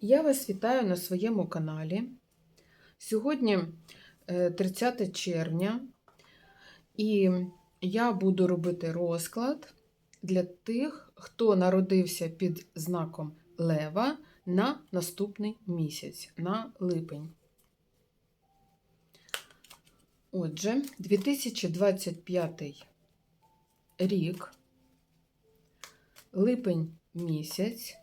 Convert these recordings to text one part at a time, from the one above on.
Я вас вітаю на своєму каналі. Сьогодні е, 30 червня, і я буду робити розклад для тих, хто народився під знаком Лева на наступний місяць, на липень. Отже, 2025 рік, липень місяць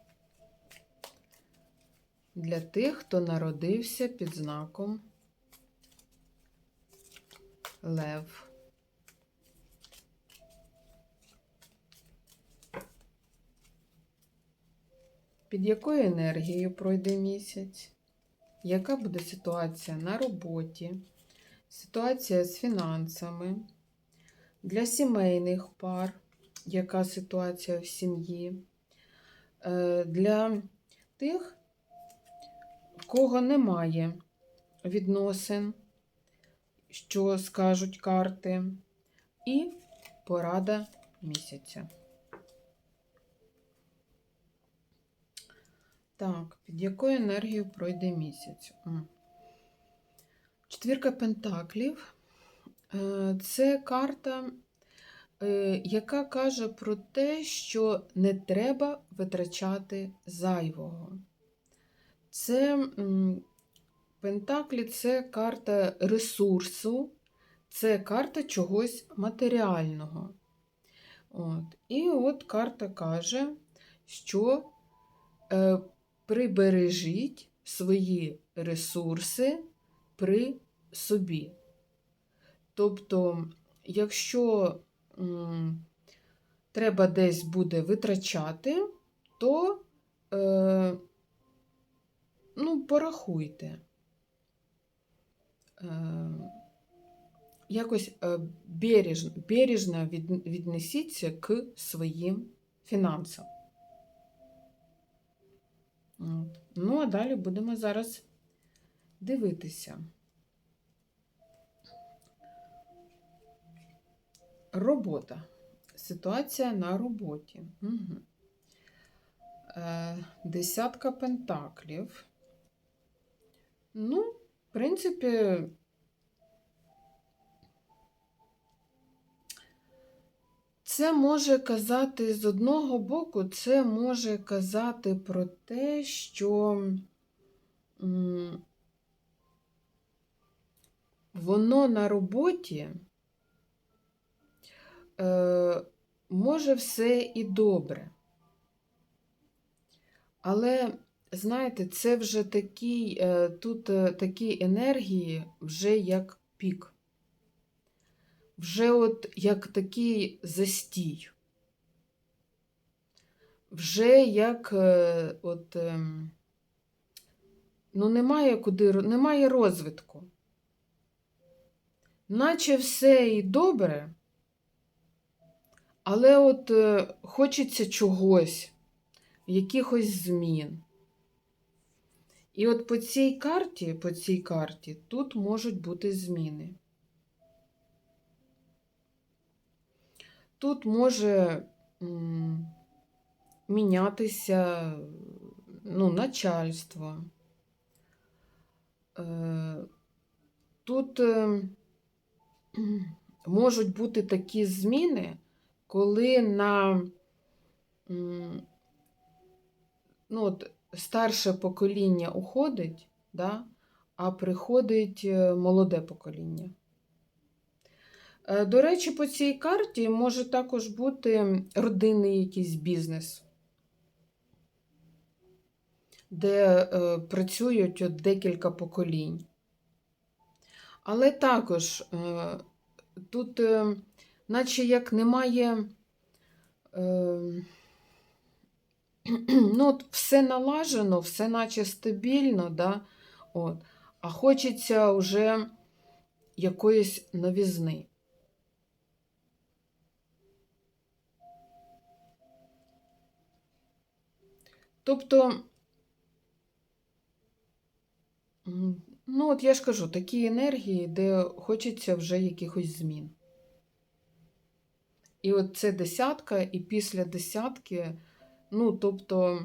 для тих, хто народився під знаком Лев. Під якою енергією пройде місяць? Яка буде ситуація на роботі? Ситуація з фінансами? Для сімейних пар, яка ситуація в сім'ї? Е, Для тих, кого немає відносин, що скажуть карти, і порада місяця. Так, під якою енергією пройде місяць? Четвірка Пентаклів Е, це карта, е, яка каже про те, що не треба витрачати зайвого. Це Пентаклі це карта ресурсу, це карта чогось матеріального. От. І от карта каже, що е, прибережіть свої ресурси при собі. Тобто, якщо м, треба десь буде витрачати, то е, ну, порахуйте. Е, якось е, бережно, бережно від, віднесіться к своїм фінансам. Ну, а далі будемо зараз дивитися. Робота. Ситуація на роботі. Угу. Десятка пентаклів. Ну, в принципі, це може казати з одного боку, це може казати про те, що воно на роботі е, може все і добре. Але, знаєте, це вже такий, е, тут е, такі енергії вже як пік. Вже от як такий застій. Вже як е, от, ем, ну, немає куди, немає розвитку. Наче все і добре, але от хочеться чогось, якихось змін. І от по цій карті, по цій карті тут можуть бути зміни. Тут може мінятися ну, начальство. Е, Тут е, можуть бути такі зміни, коли на ну, от, старше покоління уходить, да, а приходить е, молоде покоління. Е, До речі, по цій карті може також бути родинний якийсь бізнес, де е, працюють от декілька поколінь. Але також тут, наче як немає, ну, от все налажено, все наче стабільно, да? от, а хочеться вже якоїсь новізни. Тобто, ну, от я ж кажу, такі енергії, де хочеться вже якихось змін. І от це десятка, і після десятки, ну, тобто,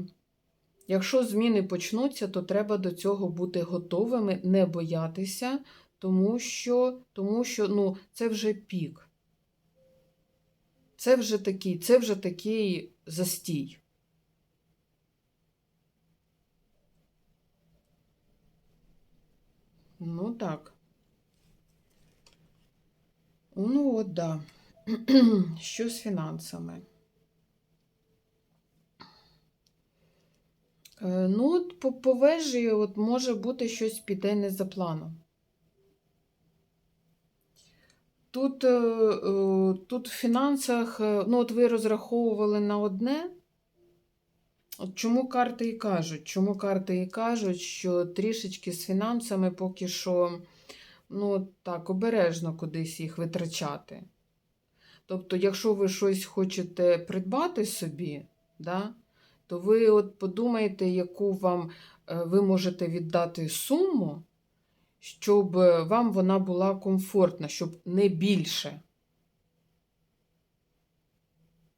Якщо зміни почнуться, то треба до цього бути готовими, не боятися, тому що, тому що ну, це вже пік. Це вже такий, це вже такий застій. Ну так. Ну от, да. Що з фінансами? Ну, от по, по вежі от може бути щось піде не за планом. Тут, е, е, тут в фінансах, е, ну, от ви розраховували на одне. От чому карти і кажуть? Чому карти і кажуть, що трішечки з фінансами поки що, ну, так, обережно кудись їх витрачати. Тобто, якщо ви щось хочете придбати собі, да, то ви от подумайте, яку вам е, ви можете віддати суму, щоб е, вам вона була комфортна, щоб не більше.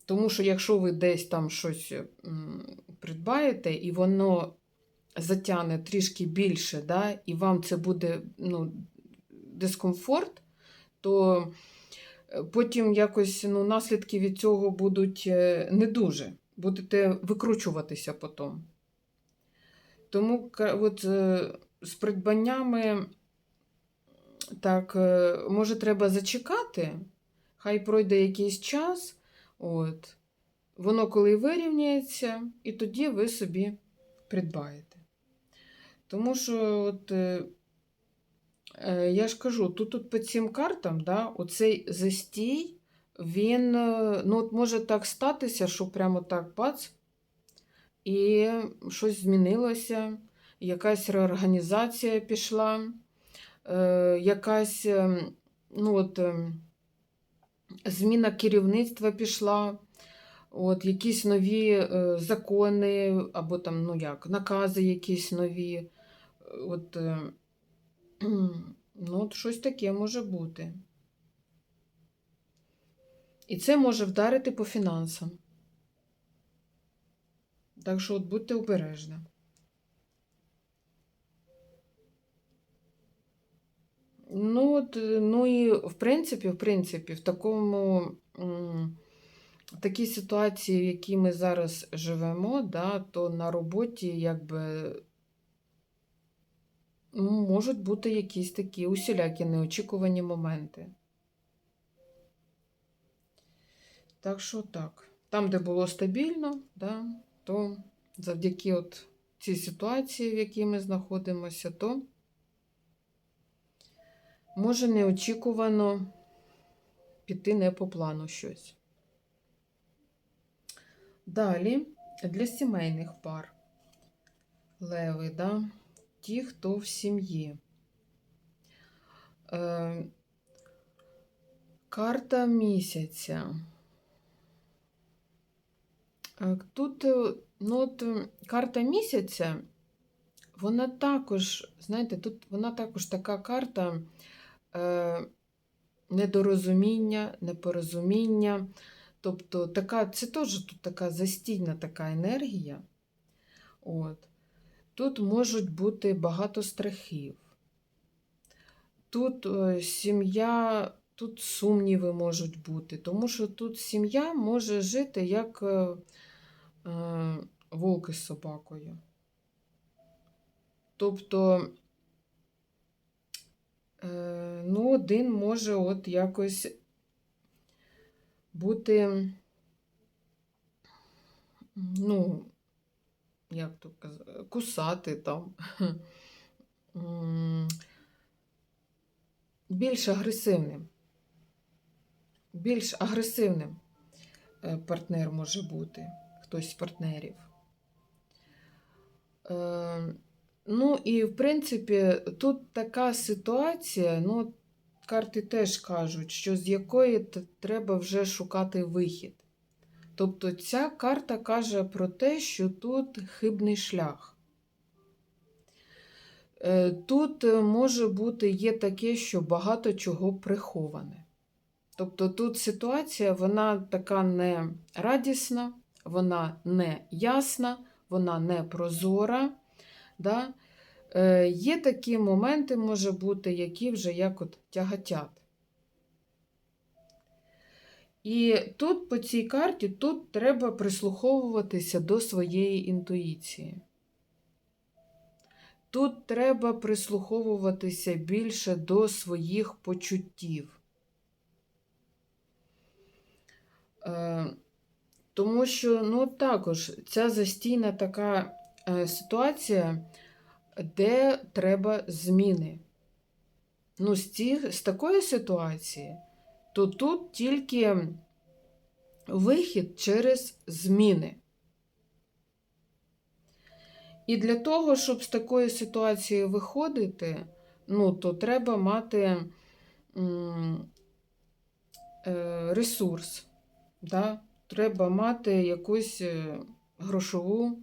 Тому що якщо ви десь там щось придбаєте, і воно затягне трішки більше, да, і вам це буде ну, дискомфорт, то е, потім якось ну, наслідки від цього будуть е, не дуже. Будете викручуватися потім. Тому от, е, з придбаннями, так, е, може, треба зачекати, хай пройде якийсь час, от, воно коли вирівняється, і тоді ви собі придбаєте. Тому що, от, е, я ж кажу, тут, тут по цим картам, да, оцей застій, він е, ну, от може так статися, що прямо так бац, і щось змінилося, якась реорганізація пішла, е, якась е, ну, от, е, зміна керівництва пішла, от, якісь нові е, закони, або там, ну як, накази якісь нові. От, е, ну, от щось таке може бути. І це може вдарити по фінансам. Так що от будьте обережні. Ну, от, е, ну і в принципі, в принципі, в такому, в такій ситуації, в якій ми зараз живемо, да, то на роботі якби ну, можуть бути якісь такі усілякі неочікувані моменти. Так що так. Там, де було стабільно, да, то завдяки от цій ситуації, в якій ми знаходимося, то може неочікувано піти не по плану щось. Далі для сімейних пар. Леви, да? ті, хто в сім'ї. Е, карта місяця. Е, Тут е, ну, от, е, карта місяця, вона також, знаєте, тут вона також така карта е, недорозуміння, непорозуміння. Тобто така, це теж тут така застійна така енергія. От. Тут можуть бути багато страхів. Тут сім'я, тут сумніви можуть бути, тому що тут сім'я може жити як е, вовк із собакою. Тобто, е, ну, один може от якось бути, ну, як то казати, кусати там. Більш агресивним. Більш агресивним е, партнер може бути, хтось з партнерів. Е, Ну, і, в принципі, тут така ситуація, ну, карти теж кажуть, що з якої треба вже шукати вихід. Тобто ця карта каже про те, що тут хибний шлях. Е, Тут е, може бути є таке, що багато чого приховане. Тобто тут ситуація, вона така не радісна, вона не ясна, вона не прозора. Да? Е, є такі моменти, може бути, які вже як от тяготять. І тут по цій карті тут треба прислуховуватися до своєї інтуїції. Тут треба прислуховуватися більше до своїх почуттів. Е, тому що, ну, також ця застійна така е, ситуація, де треба зміни. Ну, з, ці, з такої ситуації, то тут тільки вихід через зміни. І для того, щоб з такої ситуації виходити, ну, то треба мати е, ресурс. Да? Треба мати якусь е, грошову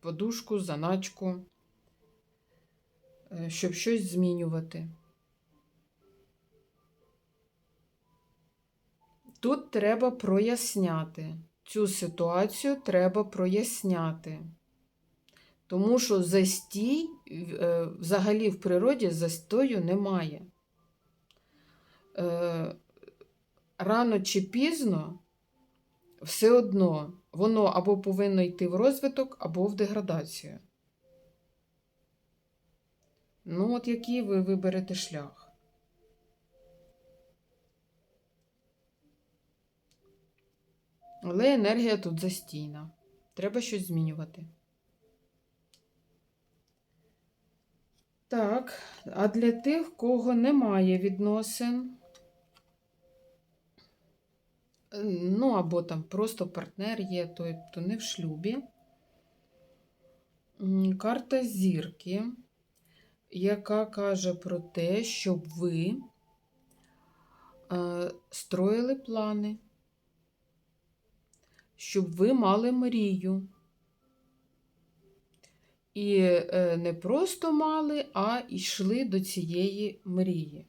подушку, заначку, е, щоб щось змінювати. Тут треба проясняти. Цю ситуацію треба проясняти. Тому що застій е, взагалі в природі застою немає. Рано чи пізно все одно воно або повинно йти в розвиток, або в деградацію. Ну, от який ви виберете шлях. Але енергія тут застійна. Треба щось змінювати. Так, а для тих, кого немає відносин, ну або там просто партнер є, той, хто не в шлюбі. Карта зірки, яка каже про те, щоб ви е, строїли плани, щоб ви мали мрію. І е, не просто мали, а йшли до цієї мрії.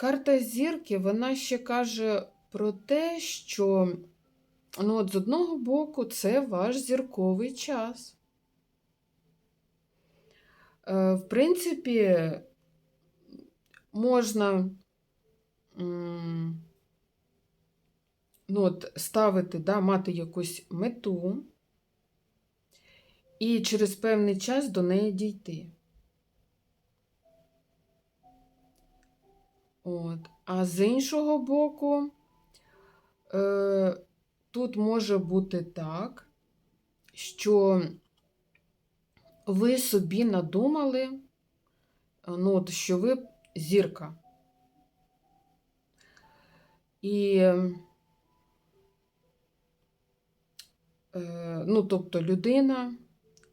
Карта зірки, вона ще каже про те, що ну, от з одного боку це ваш зірковий час. Е, в принципі, можна ну, от, ставити, да, мати якусь мету і через певний час до неї дійти. От. А з іншого боку, е, тут може бути так, що ви собі надумали, ну, от, що ви зірка. І, е, ну, тобто людина,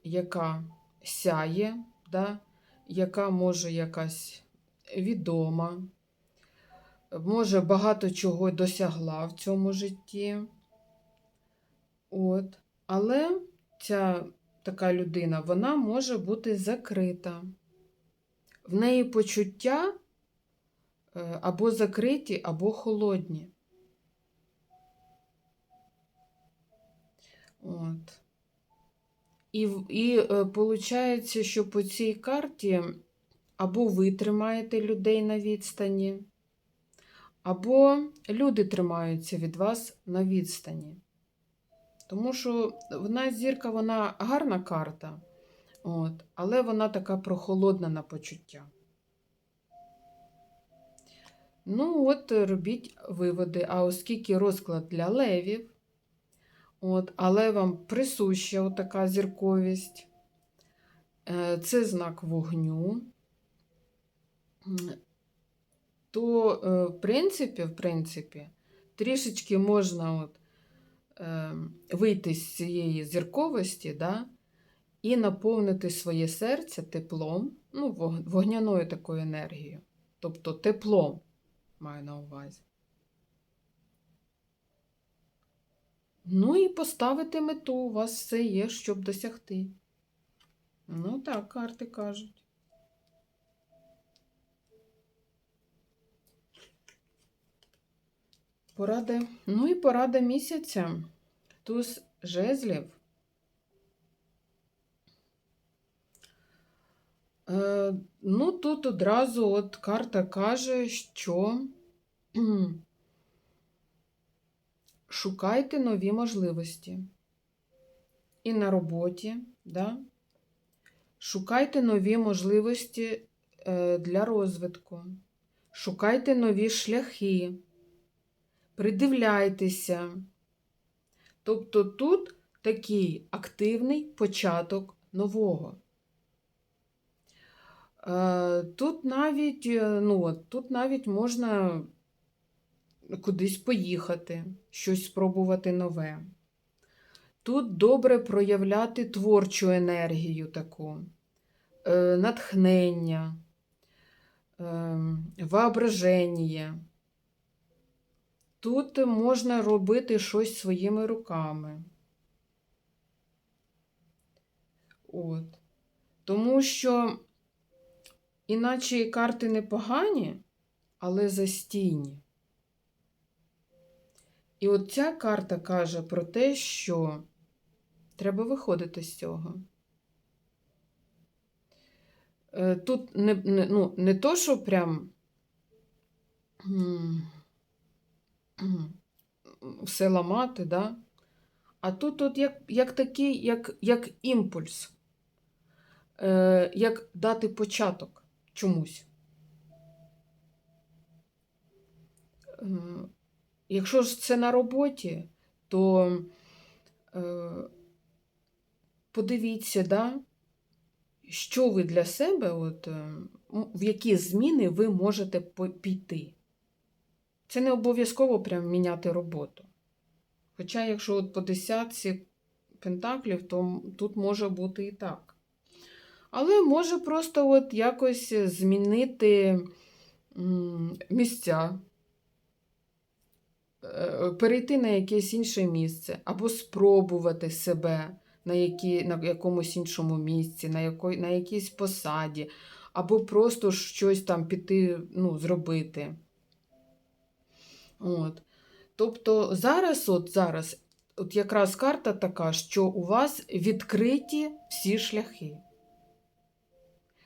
яка сяє, да, яка може якась відома, може, багато чого досягла в цьому житті. От. Але ця така людина, вона може бути закрита. В неї почуття е, або закриті, або холодні. От. І і виходить, е, що по цій карті або ви тримаєте людей на відстані, або люди тримаються від вас на відстані. Тому що вона зірка, вона гарна карта, от, але вона така прохолодна на почуття. Ну, от, робіть виводи. А оскільки розклад для левів, от, але вам присуща така зірковість, е, це знак вогню то, е, в принципі, в принципі, трішечки можна от, е, вийти з цієї зірковості, да, і наповнити своє серце теплом, ну, вогняною такою енергією. Тобто теплом маю на увазі. Ну і поставити мету, у вас все є, щоб досягти. Ну так, карти кажуть. Порада. Ну і порада місяця. Туз жезлів. Е, ну, тут одразу от карта каже, що шукайте нові можливості. І на роботі, да? шукайте нові можливості е, для розвитку, шукайте нові шляхи, придивляйтеся. Тобто тут такий активний початок нового. Е, Тут навіть, е, ну, тут навіть можна кудись поїхати, щось спробувати нове. Тут добре проявляти творчу енергію таку, е, натхнення, воображення. Тут можна робити щось своїми руками. От. Тому що, іначе карти непогані, але застійні. І от ця карта каже про те, що треба виходити з цього. Е, Тут не, не, ну, не то, що прям все ламати, да? а тут от як, як такий, як, як імпульс, е, як дати початок чомусь. Е, Якщо ж це на роботі, то е, подивіться, да, що ви для себе, от, в які зміни ви можете піти. Це не обов'язково прям міняти роботу. Хоча, якщо от по десятці пентаклів, то тут може бути і так. Але може просто от якось змінити місця е, перейти на якесь інше місце, або спробувати себе на, які, на якомусь іншому місці, на, яко, на якійсь посаді, або просто щось там піти, ну, зробити. От. Тобто зараз, от зараз, от якраз карта така, що у вас відкриті всі шляхи.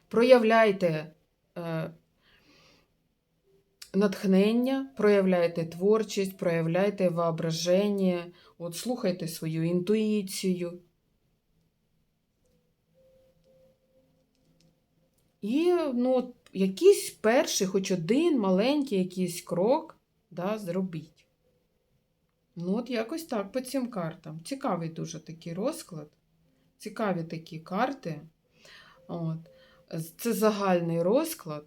Проявляйте е, натхнення, проявляйте творчість, проявляйте воображення, от слухайте свою інтуїцію. І ну, якийсь перший, хоч один маленький якийсь крок да, зробіть. Ну, от якось так по цим картам. Цікавий дуже такий розклад. Цікаві такі карти. От. Це загальний розклад.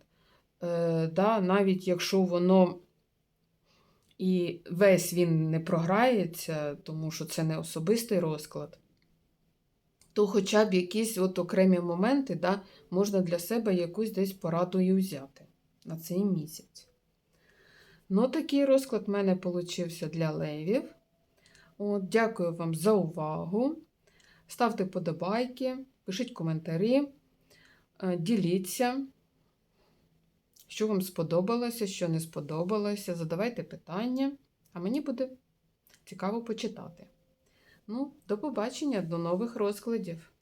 Е, да, навіть якщо воно і весь він не програється, тому що це не особистий розклад, то хоча б якісь от окремі моменти да, можна для себе якусь десь пораду і взяти на цей місяць. Ну, такий розклад в мене получився для левів. От, дякую вам за увагу. Ставте подобайки, пишіть коментарі, е, діліться. Що вам сподобалося, що не сподобалося, задавайте питання, а мені буде цікаво почитати. Ну, до побачення, до нових розкладів.